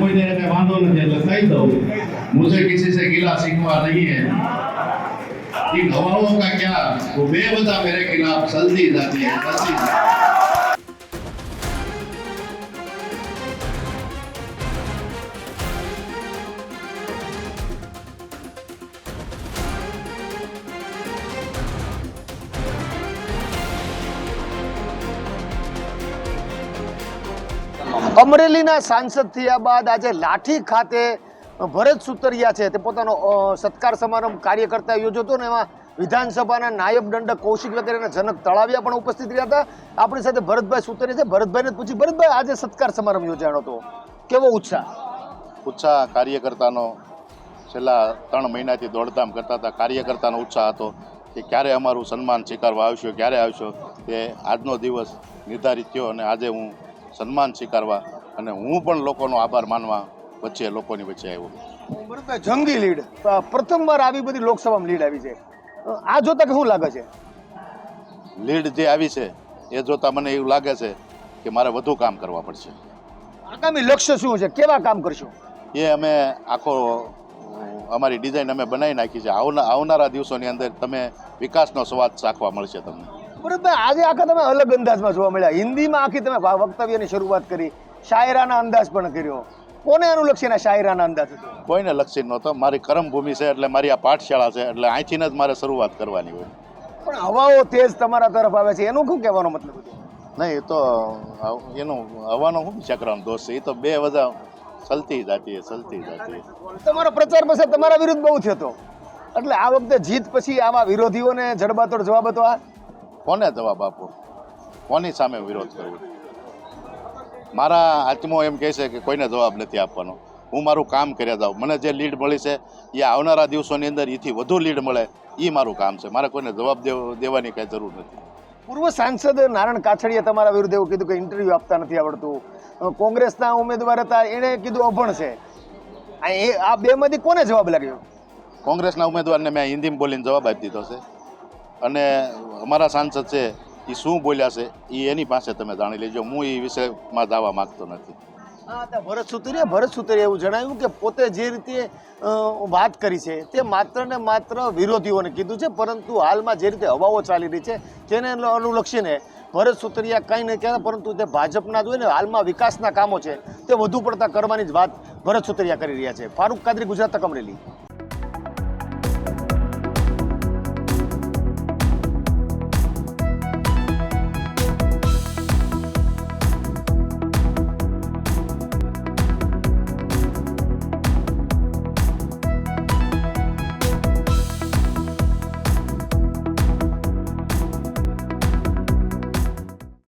મારે કોઈ જયારે કઈ વાંધો નથી એટલે કહી દઉં मुझे किसी से गिला सीखवा नहीं है इन हवाओं का क्या वो बेवजह मेरे खिलाफ चलती जाती है चलती जाती है। અમરેલીના સાંસદ થયા બાદ આજે લાઠી ખાતે ભરત સુતરિયા છે. તે પોતાનો સત્કાર સમારંભ કાર્યકર્તા યોજ્યો હતો ને એમાં વિધાનસભાના નાયબ દંડક કૌશિક વગેરેના જનક તળાવિયા પણ ઉપસ્થિત રહ્યા હતા. આપણી સાથે ભરતભાઈ સુતરિયા છે. ભરતભાઈને પૂછી ભરતભાઈ, આજે સત્કાર સમારંભ યોજાયો હતો. કેવો ઉત્સાહ? ઉત્સાહ કાર્યકર્તાનો છેલ્લા ત્રણ મહિનાથી દોડધામ કરતા હતા. કાર્યકર્તાનો ઉત્સાહ હતો કે ક્યારે અમારું સન્માન સ્વીકારવા આવશો, ક્યારે આવશો તે આજનો દિવસ નિર્ધારિત થયો અને આજે હું સન્માન સ્વીકારવા અને હું પણ લોકોનો આભાર માનવા વચ્ચે લોકોની વચ્ચે આવ્યો ભરતભાઈ જંગી લીડ પ્રથમવાર આવી બધી લોકસભામાં લીડ આવી છે. આ જોતા કે શું લાગે છે? લીડ જે આવી છે એ જોતાં મને એવું લાગે છે કે મારે વધુ કામ કરવા પડશે. આગામી લક્ષ્ય શું છે? કેવા કામ કરશો? એ અમે આખો અમારી ડિઝાઇન અમે બનાવી નાખી છે. આવના આવનારા દિવસોની અંદર તમે વિકાસનો સ્વાદ ચાખવા મળશે તમને. ભરતભાઈ આજે આખા તમે અલગ અંદાજમાં જોવા મળ્યા. હિન્દીમાં આખી તમે વક્તવ્યની શરૂઆત કરી શાયરાના અંદાજ પણ કર્યો. કોને અનુલક્ષીને શાયરાના અંદાજ કોઈને લક્ષી નહોતો મારી કર્મભૂમિ છે એટલે મારી આ પાઠશાળા છે એટલે અહીંથી જ મારે શરૂઆત કરવાની હોય. પણ હવાઓ તેજ તમારા તરફ આવે છે. એનું શું કહેવાનો મતલબ નહીં એ તો એનું હવાનો શું ચક્રમ દોષ છે? એ તો બે બધા ચલતી જાતી ચલતી જાતી તમારો પ્રચાર પછી તમારા વિરુદ્ધ બહુ થયો એટલે આ વખતે જીત પછી આવા વિરોધીઓને જડબાતોડ જવાબ હતો આ? કોને જવાબ આપો? કોની સામે વિરોધ કરવો મારા આત્મો એમ કહે છે કે કોઈને જવાબ નથી આપવાનો. હું મારું કામ કર્યા જાઉં. મને જે લીડ મળી છે એ આવનારા દિવસોની અંદર એથી વધુ લીડ મળે એ મારું કામ છે. મારે કોઈને જવાબ દેવ- દેવાની કાંઈ જરૂર નથી. પૂર્વ સાંસદ નારાયણ કાછડિયા તમારા વિરુદ્ધ એવું કીધું કે ઇન્ટરવ્યૂ આપતા નથી આવડતું. કોંગ્રેસના ઉમેદવાર હતા એણે કીધું અભણ છે. એ આ બેમાંથી કોને જવાબ લાગ્યો? કોંગ્રેસના ઉમેદવારને મેં હિન્દીમાં બોલીને જવાબ આપી દીધો છે. અને અમારા સાંસદ છે એ શું બોલ્યા છે એ એની પાસે તમે જાણી લેજો. હું એ વિષયમાં દાવા માગતો નથી. ભરત સુતરીએ ભરત સુતરીએ એવું જણાવ્યું કે પોતે જે રીતે વાત કરી છે, તે માત્ર ને માત્ર વિરોધીઓને કીધું છે, પરંતુ હાલમાં જે રીતે હવાઓ ચાલી રહી છે, તેને અનુલક્ષીને ભરત સુતરિયા કંઈ નહીં કહેતા, પરંતુ તે ભાજપના જોઈને હાલમાં વિકાસના કામો છે, તે વધુ પડતા કરવાની જ વાત ભરત સુતરિયા કરી રહ્યા છે. ફારૂક કાદરી, ગુજરાત તક અમરેલી.